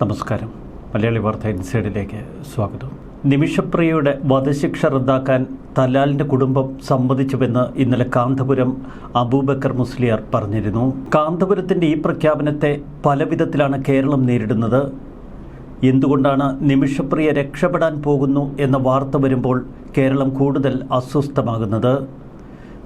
നമസ്കാരം. മലയാളി വാർത്ത ഇൻസൈഡിലേക്ക് സ്വാഗതം. നിമിഷപ്രിയയുടെ വധശിക്ഷ റദ്ദാക്കാൻ തലാലിന്റെ കുടുംബം സമ്മതിച്ചുവെന്ന് ഇന്നലെ കാന്തപുരം അബൂബക്കർ മുസ്ലിയാർ പറഞ്ഞിരുന്നു. കാന്തപുരത്തിന്റെ ഈ പ്രഖ്യാപനത്തെ പല വിധത്തിലാണ് കേരളം നേരിടുന്നത്. എന്തുകൊണ്ടാണ് നിമിഷപ്രിയ രക്ഷപ്പെടാൻ പോകുന്നു എന്ന വാർത്ത വരുമ്പോൾ കേരളം കൂടുതൽ അസ്വസ്ഥമാകുന്നത്?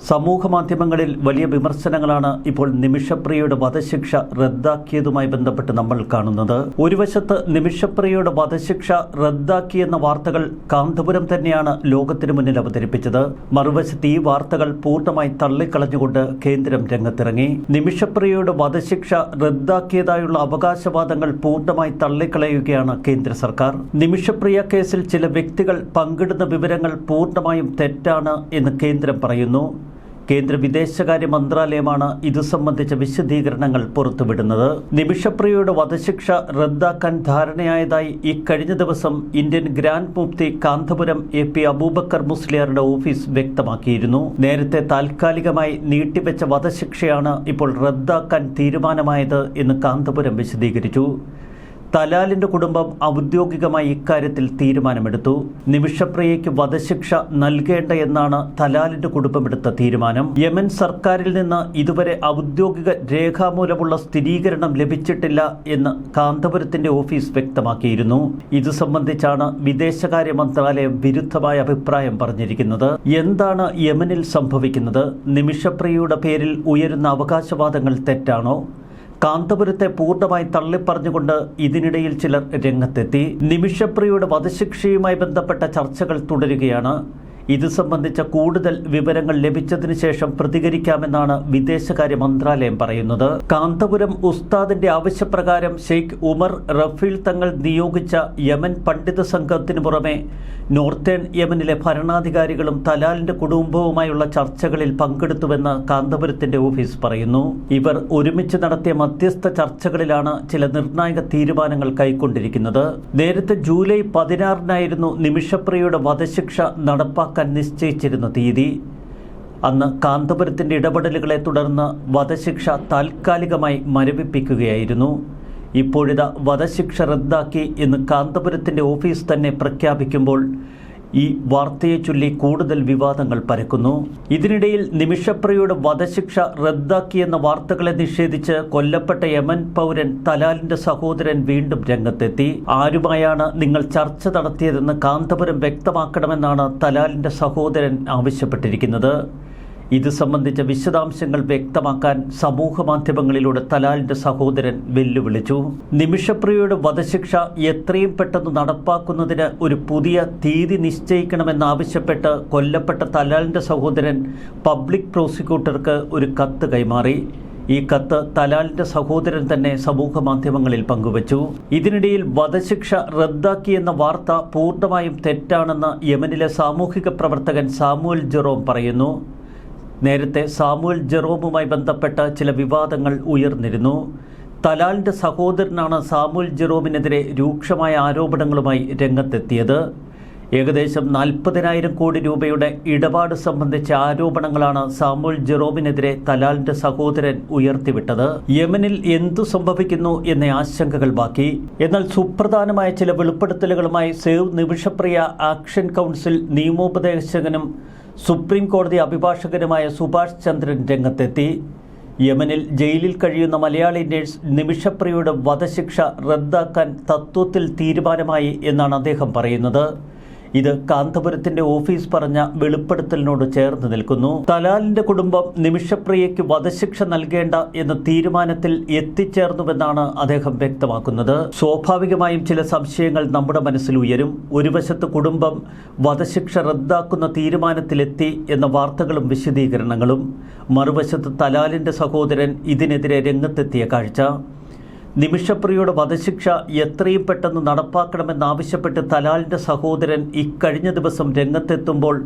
സമൂഹ മാധ്യമങ്ങളിൽ വലിയ വിമർശനങ്ങളാണ് ഇപ്പോൾ നിമിഷപ്രിയയുടെ വധശിക്ഷ റദ്ദാക്കിയതുമായി ബന്ധപ്പെട്ട് നമ്മൾ കാണുന്നത്. ഒരു വശത്ത് നിമിഷപ്രിയയുടെ വധശിക്ഷ റദ്ദാക്കിയെന്ന വാർത്തകൾ കാന്തപുരം തന്നെയാണ് ലോകത്തിന് മുന്നിൽ അവതരിപ്പിച്ചത്. മറുവശത്ത് ഈ വാർത്തകൾ പൂർണമായി തള്ളിക്കളഞ്ഞുകൊണ്ട് കേന്ദ്രം രംഗത്തിറങ്ങി. നിമിഷപ്രിയയുടെ വധശിക്ഷ റദ്ദാക്കിയതായുള്ള അവകാശവാദങ്ങൾ പൂർണമായി തള്ളിക്കളയുകയാണ് കേന്ദ്ര സർക്കാർ. നിമിഷപ്രിയ കേസിൽ ചില വ്യക്തികൾ പങ്കിടുന്ന വിവരങ്ങൾ പൂർണമായും തെറ്റാണ് എന്ന് കേന്ദ്രം പറയുന്നു. കേന്ദ്ര വിദേശകാര്യ മന്ത്രാലയമാണ് ഇതു സംബന്ധിച്ച വിശദീകരണങ്ങൾ പുറത്തുവിടുന്നത്. നിമിഷപ്രിയയുടെ വധശിക്ഷ റദ്ദാക്കാൻ ധാരണയായതായി ഇക്കഴിഞ്ഞ ദിവസം ഇന്ത്യൻ ഗ്രാൻഡ് മുഫ്തി കാന്തപുരം എ പി അബൂബക്കർ മുസ്ലിയാറിന്റെ ഓഫീസ് വ്യക്തമാക്കിയിരുന്നു. നേരത്തെ താൽക്കാലികമായി നീട്ടിവെച്ച വധശിക്ഷയാണ് ഇപ്പോൾ റദ്ദാക്കാൻ തീരുമാനമായത് എന്ന് കാന്തപുരം വിശദീകരിച്ചു. തലാലിന്റെ കുടുംബം ഔദ്യോഗികമായി ഇക്കാര്യത്തിൽ തീരുമാനമെടുത്തു. നിമിഷപ്രിയയ്ക്ക് വധശിക്ഷ നൽകേണ്ട എന്നാണ് തലാലിന്റെ കുടുംബമെടുത്ത തീരുമാനം. യമൻ സർക്കാരിൽ നിന്ന് ഇതുവരെ ഔദ്യോഗിക രേഖാമൂലമുള്ള സ്ഥിരീകരണം ലഭിച്ചിട്ടില്ല എന്ന് കാന്തപുരത്തിന്റെ ഓഫീസ് വ്യക്തമാക്കിയിരുന്നു. ഇത് സംബന്ധിച്ചാണ് വിദേശകാര്യ മന്ത്രാലയം വിരുദ്ധമായ അഭിപ്രായം പറഞ്ഞിരിക്കുന്നത്. എന്താണ് യമനിൽ സംഭവിക്കുന്നത്? നിമിഷപ്രിയയുടെ പേരിൽ ഉയരുന്ന അവകാശവാദങ്ങൾ തെറ്റാണോ? കാന്തപുരത്തെ പൂർണമായി തള്ളിപ്പറഞ്ഞുകൊണ്ട് ഇതിനിടയിൽ ചിലർ രംഗത്തെത്തി. നിമിഷപ്രിയയുടെ വധശിക്ഷയുമായി ബന്ധപ്പെട്ട ചർച്ചകൾ തുടരുകയാണ്. ഇത് സംബന്ധിച്ച കൂടുതൽ വിവരങ്ങൾ ലഭിച്ചതിന് ശേഷം പ്രതികരിക്കാമെന്നാണ് വിദേശകാര്യ മന്ത്രാലയം പറയുന്നത്. കാന്തപുരം ഉസ്താദിന്റെ ആവശ്യപ്രകാരം ഷെയ്ഖ് ഉമർ റഫീൽ തങ്ങൾ നിയോഗിച്ച യമൻ പണ്ഡിത സംഘത്തിനു പുറമെ നോർത്തേൺ യമനിലെ ഭരണാധികാരികളും തലാലിന്റെ കുടുംബവുമായുള്ള ചർച്ചകളിൽ പങ്കെടുത്തുവെന്ന് കാന്തപുരത്തിന്റെ ഓഫീസ് പറയുന്നു. ഇവർ ഒരുമിച്ച് നടത്തിയ മധ്യസ്ഥ ചർച്ചകളിലാണ് ചില നിർണായക തീരുമാനങ്ങൾ കൈക്കൊണ്ടിരിക്കുന്നത്. നേരത്തെ ജൂലൈ പതിനാറിനായിരുന്നു നിമിഷപ്രിയയുടെ വധശിക്ഷ നടപ്പാക്കാൻ നിശ്ചയിച്ചിരുന്ന തീയതി. അന്ന് കാന്തപുരത്തിന്റെ ഇടപെടലുകളെ തുടർന്ന് വധശിക്ഷ താൽക്കാലികമായി മരവിപ്പിക്കുകയായിരുന്നു. ഇപ്പോഴിത വധശിക്ഷ റദ്ദാക്കി എന്ന് കാന്തപുരത്തിന്റെ ഓഫീസ് തന്നെ പ്രഖ്യാപിക്കുമ്പോൾ ഈ വാർത്തയെ ചൊല്ലി കൂടുതൽ വിവാദങ്ങൾ പരക്കുന്നു. ഇതിനിടയിൽ നിമിഷപ്രയുടെ വധശിക്ഷ റദ്ദാക്കിയെന്ന വാർത്തകളെ നിഷേധിച്ച് കൊല്ലപ്പെട്ട യമൻ പൗരൻ തലാലിന്റെ സഹോദരൻ വീണ്ടും രംഗത്തെത്തി. ആരുമായാണ് നിങ്ങൾ ചർച്ച നടത്തിയതെന്ന് കാന്തപുരം വ്യക്തമാക്കണമെന്നാണ് തലാലിന്റെ സഹോദരൻ ആവശ്യപ്പെട്ടിരിക്കുന്നത്. ഇത് സംബന്ധിച്ച വിശദാംശങ്ങൾ വ്യക്തമാക്കാൻ സമൂഹ മാധ്യമങ്ങളിലൂടെ തലാലിന്റെ സഹോദരൻ വെല്ലുവിളിച്ചു. നിമിഷപ്രിയയുടെ വധശിക്ഷ എത്രയും പെട്ടെന്ന് നടപ്പാക്കുന്നതിന് ഒരു പുതിയ തീയതി നിശ്ചയിക്കണമെന്നാവശ്യപ്പെട്ട് കൊല്ലപ്പെട്ട തലാലിന്റെ സഹോദരൻ പബ്ലിക് പ്രോസിക്യൂട്ടർക്ക് ഒരു കത്ത് കൈമാറി. ഈ കത്ത് തലാലിന്റെ സഹോദരൻ തന്നെ സമൂഹ മാധ്യമങ്ങളിൽ പങ്കുവച്ചു. ഇതിനിടയിൽ വധശിക്ഷ റദ്ദാക്കിയെന്ന വാർത്ത പൂർണമായും തെറ്റാണെന്ന് യമനിലെ സാമൂഹിക പ്രവർത്തകൻ സാമുവൽ ജെറോം പറയുന്നു. നേരത്തെ സാമുവൽ ജെറോമുമായി ബന്ധപ്പെട്ട ചില വിവാദങ്ങൾ ഉയർന്നിരുന്നു. തലാലിന്റെ സഹോദരനാണ് സാമുൽ ജെറോമിനെതിരെ രൂക്ഷമായ ആരോപണങ്ങളുമായി രംഗത്തെത്തിയത്. ഏകദേശം നാൽപ്പതിനായിരം കോടി രൂപയുടെ ഇടപാട് സംബന്ധിച്ച ആരോപണങ്ങളാണ് സാമുൽ ജെറോമിനെതിരെ തലാലിന്റെ സഹോദരൻ ഉയർത്തിവിട്ടത്. യമനിൽ എന്തു സംഭവിക്കുന്നു എന്ന ആശങ്കകൾ ബാക്കി. എന്നാൽ സുപ്രധാനമായ ചില വെളിപ്പെടുത്തലുകളുമായി സേവ് നിമിഷപ്രിയ ആക്ഷൻ കൗൺസിൽ നിയമോപദേശകനും സുപ്രീം കോടതി അഭിഭാഷകനുമായ സുഭാഷ് ചന്ദ്രൻ രംഗത്തെത്തി. യമനിൽ ജയിലിൽ കഴിയുന്ന മലയാളി നേഴ്സ് നിമിഷപ്രിയയുടെ വധശിക്ഷ റദ്ദാക്കാൻ തത്വത്തിൽ തീരുമാനമായി എന്നാണ് അദ്ദേഹം പറയുന്നത്. ഇത് കാന്തപുരത്തിന്റെ ഓഫീസ് പറഞ്ഞ വെളിപ്പെടുത്തലിനോട് ചേർന്ന് നിൽക്കുന്നു. തലാലിന്റെ കുടുംബം നിമിഷപ്രിയയ്ക്ക് വധശിക്ഷ നൽകേണ്ട എന്ന തീരുമാനത്തിൽ എത്തിച്ചേർന്നുവെന്നാണ് അദ്ദേഹം വ്യക്തമാക്കുന്നത്. സ്വാഭാവികമായും ചില സംശയങ്ങൾ നമ്മുടെ മനസ്സിൽ ഉയരും. ഒരു വശത്ത് കുടുംബം വധശിക്ഷ റദ്ദാക്കുന്ന തീരുമാനത്തിലെത്തി എന്ന വാർത്തകളും വിശദീകരണങ്ങളും. മറുവശത്ത് തലാലിന്റെ സഹോദരൻ ഇതിനെതിരെ രംഗത്തെത്തിയ കാഴ്ച. നിമിഷപ്രിയയുടെ വധശിക്ഷ എത്രയും പെട്ടെന്ന് നടപ്പാക്കണമെന്നാവശ്യപ്പെട്ട് തലാലിന്റെ സഹോദരൻ ഇക്കഴിഞ്ഞ ദിവസം രംഗത്തെത്തുമ്പോൾ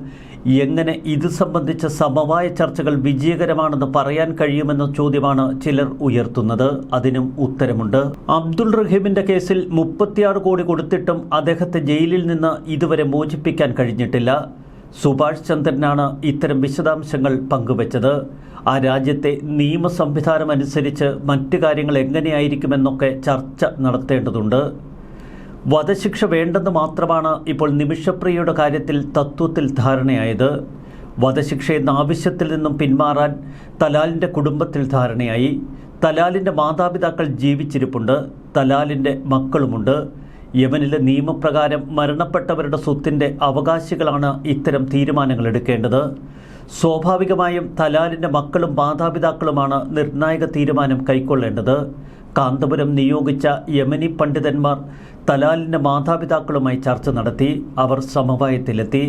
എങ്ങനെ ഇത് സംബന്ധിച്ച സമവായ ചർച്ചകൾ വിജയകരമാണെന്ന് പറയാൻ കഴിയുമെന്ന ചോദ്യമാണ് ചിലർ ഉയർത്തുന്നത്. അതിനും ഉത്തരമുണ്ട്. അബ്ദുൾ റഹീമിന്റെ കേസിൽ മുപ്പത്തിയാറ് കോടി കൊടുത്തിട്ടും അദ്ദേഹത്തെ ജയിലിൽ നിന്ന് ഇതുവരെ മോചിപ്പിക്കാൻ കഴിഞ്ഞിട്ടില്ല. സുഭാഷ് ചന്ദ്രനാണ് ഇത്തരം വിശദാംശങ്ങൾ പങ്കുവച്ചത്. ആ രാജ്യത്തെ നിയമ സംവിധാനം അനുസരിച്ച് മറ്റു കാര്യങ്ങൾ എങ്ങനെയായിരിക്കുമെന്നൊക്കെ ചർച്ച നടത്തേണ്ടതുണ്ട്. വധശിക്ഷ വേണ്ടെന്ന് മാത്രമാണ് ഇപ്പോൾ നിമിഷപ്രിയയുടെ കാര്യത്തിൽ തത്വത്തിൽ ധാരണയായത്. വധശിക്ഷ എന്ന ആവശ്യത്തിൽ നിന്നും പിന്മാറാൻ തലാലിന്റെ കുടുംബത്തിൽ ധാരണയായി. തലാലിന്റെ മാതാപിതാക്കൾ ജീവിച്ചിരിപ്പുണ്ട് തലാലിന്റെ മക്കളുമുണ്ട്. യമനിലെ നിയമപ്രകാരം മരണപ്പെട്ടവരുടെ സ്വത്തിന്റെ അവകാശികളാണ് ഇത്തരം തീരുമാനങ്ങൾ എടുക്കേണ്ടത്. സ്വാഭാവികമായും തലാലിന്റെ മക്കളും മാതാപിതാക്കളുമാണ് നിർണായക തീരുമാനം കൈക്കൊള്ളേണ്ടത്. കാന്തപുരം നിയോഗിച്ച യമനി പണ്ഡിതന്മാർ തലാലിന്റെ മാതാപിതാക്കളുമായി ചർച്ച നടത്തി അവർ സമവായത്തിലെത്തി.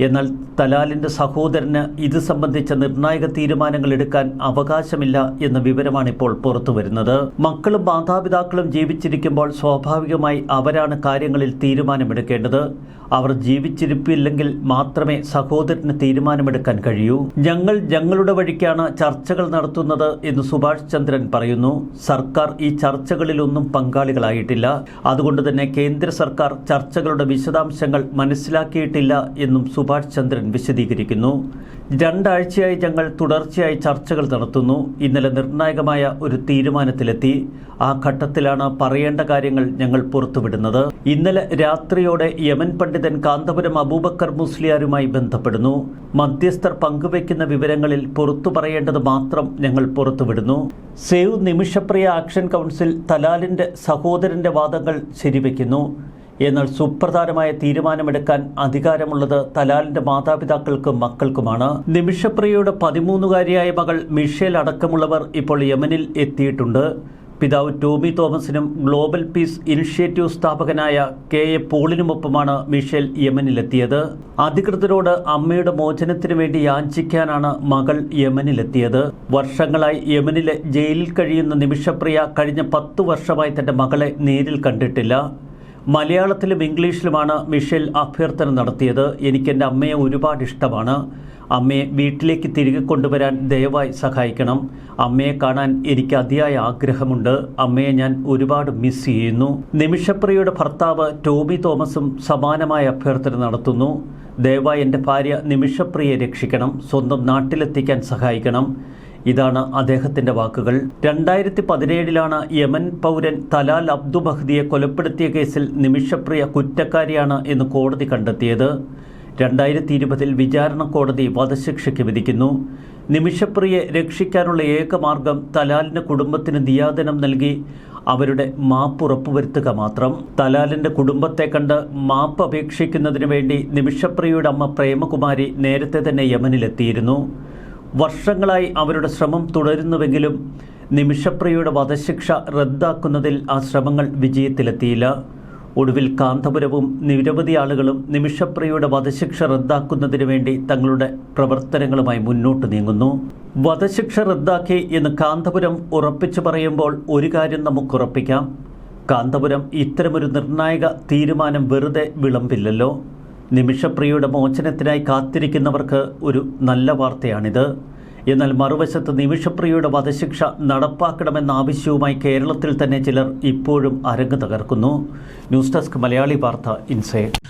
എന്നാൽ തലാലിന്റെ സഹോദരന് ഇത് സംബന്ധിച്ച നിർണായക തീരുമാനങ്ങൾ എടുക്കാൻ അവകാശമില്ല എന്ന വിവരമാണ് ഇപ്പോൾ പുറത്തു വരുന്നത്. മക്കളും മാതാപിതാക്കളും ജീവിച്ചിരിക്കുമ്പോൾ സ്വാഭാവികമായി അവരാണ് കാര്യങ്ങളിൽ തീരുമാനമെടുക്കേണ്ടത്. അവർ ജീവിച്ചിരിപ്പില്ലെങ്കിൽ മാത്രമേ സഹോദരന് തീരുമാനമെടുക്കാൻ കഴിയൂ. ഞങ്ങൾ ഞങ്ങളുടെ വഴിക്കാണ് ചർച്ചകൾ നടത്തുന്നത് എന്ന് സുഭാഷ് ചന്ദ്രൻ പറയുന്നു. സർക്കാർ ഈ ചർച്ചകളിലൊന്നും പങ്കാളികളായിട്ടില്ല. അതുകൊണ്ട് തന്നെ കേന്ദ്ര സർക്കാർ ചർച്ചകളുടെ വിശദാംശങ്ങൾ മനസ്സിലാക്കിയിട്ടില്ല എന്നും സുഭാഷ് ചന്ദ്രൻ വിശദീകരിക്കുന്നു. രണ്ടാഴ്ചയായി ഞങ്ങൾ തുടർച്ചയായി ചർച്ചകൾ നടത്തുന്നു. ഇന്നലെ നിർണായകമായ ഒരു തീരുമാനത്തിലെത്തി. ആ ഘട്ടത്തിലാണ് പറയേണ്ട കാര്യങ്ങൾ ഞങ്ങൾ പുറത്തുവിടുന്നത്. ഇന്നലെ രാത്രിയോടെ യമൻ പണ്ഡിതൻ കാന്തപുരം അബൂബക്കർ മുസ്ലിയാരുമായി ബന്ധപ്പെടുന്നു. മധ്യസ്ഥർ പങ്കുവയ്ക്കുന്ന വിവരങ്ങളിൽ പുറത്തു പറയേണ്ടത് മാത്രം ഞങ്ങൾ പുറത്തുവിടുന്നു. സേവ് നിമിഷപ്രിയ ആക്ഷൻ കൗൺസിൽ തലാലിന്റെ സഹോദരന്റെ വാദങ്ങൾ ശരിവെക്കുന്നു. എന്നാൽ സുപ്രധാനമായ തീരുമാനമെടുക്കാൻ അധികാരമുള്ളത് തലാലിന്റെ മാതാപിതാക്കൾക്കും മക്കൾക്കുമാണ്. നിമിഷപ്രിയയുടെ പതിമൂന്നുകാരിയായ മകൾ മിഷേൽ അടക്കമുള്ളവർ ഇപ്പോൾ യമനിൽ എത്തിയിട്ടുണ്ട്. പിതാവ് ടോമി തോമസിനും ഗ്ലോബൽ പീസ് ഇനിഷ്യേറ്റീവ് സ്ഥാപകനായ കെ എ പോളിനുമൊപ്പമാണ് മിഷേൽ യമനിലെത്തിയത്. അധികൃതരോട് അമ്മയുടെ മോചനത്തിനു വേണ്ടി യാചിക്കാനാണ് മകൾ യമനിലെത്തിയത്. വർഷങ്ങളായി യമനിലെ ജയിലിൽ കഴിയുന്ന നിമിഷപ്രിയ കഴിഞ്ഞ പത്തു വർഷമായി തന്റെ മകളെ നേരിൽ കണ്ടിട്ടില്ല. മലയാളത്തിലും ഇംഗ്ലീഷിലുമാണ് മിഷേൽ അഭ്യർത്ഥന നടത്തിയത്. എനിക്ക് എന്റെ അമ്മയെ ഒരുപാട് ഇഷ്ടമാണ്. അമ്മയെ വീട്ടിലേക്ക് തിരികെ കൊണ്ടുവരാൻ ദയവായി സഹായിക്കണം. അമ്മയെ കാണാൻ എനിക്ക് അതിയായ ആഗ്രഹമുണ്ട്. അമ്മയെ ഞാൻ ഒരുപാട് മിസ് ചെയ്യുന്നു. നിമിഷപ്രിയയുടെ ഭർത്താവ് ടോബി തോമസും സമാനമായ അഭ്യർത്ഥന നടത്തുന്നു. ദയവായി എന്റെ ഭാര്യ നിമിഷപ്രിയെ രക്ഷിക്കണം. സ്വന്തം നാട്ടിലെത്തിക്കാൻ സഹായിക്കണം. ഇതാണ് അദ്ദേഹത്തിന്റെ വാക്കുകൾ. രണ്ടായിരത്തി പതിനേഴിലാണ് യമൻ പൗരൻ തലാൽ അബ്ദു ബഹ്ദിയെ കൊലപ്പെടുത്തിയ കേസിൽ നിമിഷപ്രിയ കുറ്റക്കാരിയാണ് എന്ന് കോടതി കണ്ടെത്തിയത്. രണ്ടായിരത്തി ഇരുപതിൽ വിചാരണ കോടതി വധശിക്ഷയ്ക്ക് വിധിക്കുന്നു. നിമിഷപ്രിയെ രക്ഷിക്കാനുള്ള ഏക മാർഗം കുടുംബത്തിന് ദിയാദനം നൽകി അവരുടെ മാപ്പ് ഉറപ്പുവരുത്തുക മാത്രം. തലാലിന്റെ കുടുംബത്തെ കണ്ട് മാപ്പ് അപേക്ഷിക്കുന്നതിന് വേണ്ടി നിമിഷപ്രിയയുടെ അമ്മ പ്രേമകുമാരി നേരത്തെ തന്നെ യമനിലെത്തിയിരുന്നു. വർഷങ്ങളായി അവരുടെ ശ്രമം തുടരുന്നുവെങ്കിലും നിമിഷപ്രിയയുടെ വധശിക്ഷ റദ്ദാക്കുന്നതിൽ ആ ശ്രമങ്ങൾ വിജയത്തിലെത്തിയില്ല. ഒടുവിൽ കാന്തപുരവും നിരവധി ആളുകളും നിമിഷപ്രിയയുടെ വധശിക്ഷ റദ്ദാക്കുന്നതിന് വേണ്ടി തങ്ങളുടെ പ്രവർത്തനങ്ങളുമായി മുന്നോട്ട് നീങ്ങുന്നു. വധശിക്ഷ റദ്ദാക്കി എന്ന് കാന്തപുരം ഉറപ്പിച്ചു പറയുമ്പോൾ ഒരു കാര്യം നമുക്ക് ഉറപ്പിക്കാം. കാന്തപുരം ഇത്തരമൊരു നിർണായക തീരുമാനം വെറുതെ വിളമ്പില്ലല്ലോ. നിമിഷപ്രിയയുടെ മോചനത്തിനായി കാത്തിരിക്കുന്നവർക്ക് ഒരു നല്ല വാർത്തയാണിത്. എന്നാൽ മറുവശത്ത് നിമിഷപ്രിയയുടെ വധശിക്ഷ നടപ്പാക്കണമെന്ന ആവശ്യവുമായി കേരളത്തിൽ തന്നെ ചിലർ ഇപ്പോഴും അരങ്ങ് തകർക്കുന്നു. ന്യൂസ് ഡെസ്ക് മലയാളി വാർത്ത ഇൻസൈഡ്